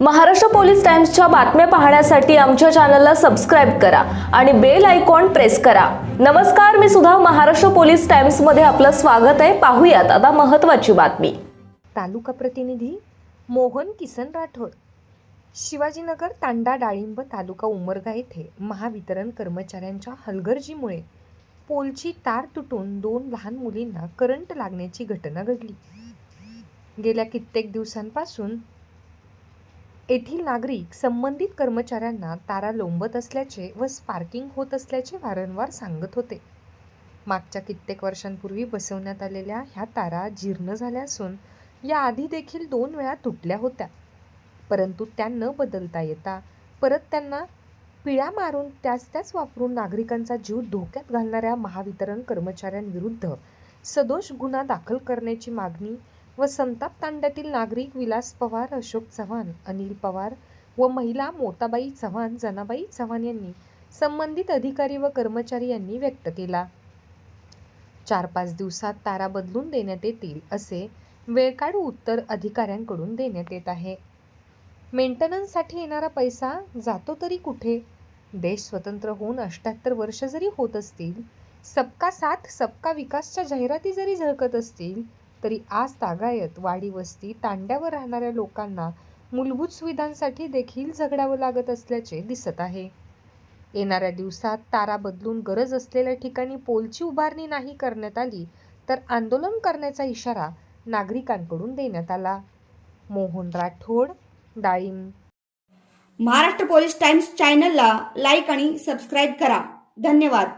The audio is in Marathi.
महाराष्ट्र पोलीस टाइम्सच्या बातम्या पाहण्यासाठी आमच्या चॅनलला सबस्क्राईब करा आणि बेल आयकॉन प्रेस करा. नमस्कार मी सुद्धा महाराष्ट्र पोलीस टाइम्समध्ये आपलं स्वागत आहे. पाहूयात आता महत्त्वाची बातमी. तालुका प्रतिनिधी मोहन किसन राठोड. शिवाजीनगर तांडा डाळिंब तालुका उमरगा येथे महावितरण कर्मचाऱ्यांच्या हलगर्जीमुळे पोलची तार तुटून दोन लहान मुलींना करंट लागण्याची घटना घडली. गेल्या कित्येक दिवसांपासून येथील नागरिक संबंधित कर्मचाऱ्यांना तारा लोंबत असल्याचे व स्पार्किंग होत असल्याचे वारंवार सांगत होते. मागच्या कित्येक वर्षांपूर्वी बसवण्यात आलेल्या ह्या तारा जीर्ण झाल्या असून याआधी देखील दोन वेळा तुटल्या होत्या. परंतु त्या न बदलता येता परत त्यांना पिळ्या मारून त्याच त्याच वापरून नागरिकांचा जीव धोक्यात घालणाऱ्या महावितरण कर्मचाऱ्यांविरुद्ध सदोष गुन्हा दाखल करण्याची मागणी व संताप तांड्यातील नागरिक विलास पवार अशोक चव्हाण अनिल पवार व महिला मोताबाई चव्हाण जनाबाई चव्हाण यांनी संबंधित अधिकारी व कर्मचारी यांनी व्यक्त केला. चार पाच दिवसात तारा बदलून देण्यात येतील असे वेळकाढू उत्तर अधिकाऱ्यांकडून देण्यात येत आहे. मेंटेनन्ससाठी येणारा पैसा जातो तरी कुठे? देश स्वतंत्र होऊन अष्ट्याहत्तर वर्ष जरी होत असतील सबका साथ सबका विकासच्या जाहिराती जरी झळकत असतील तरी आज तागायत वाडी वस्ती तांड्यावर राहणाऱ्या लोकांना मूलभूत सुविधांसाठी देखील झगडावं लागत असल्याचे दिसत आहे. येणाऱ्या दिवसात तारा बदलून गरज असलेल्या ठिकाणी पोलची उभारणी नाही करण्यात आली तर आंदोलन करण्याचा इशारा नागरिकांकडून देण्यात आला. मोहन राठोड डाळिंब. महाराष्ट्र पोलीस टाइम्स चॅनलला लाईक आणि सबस्क्राईब करा. धन्यवाद.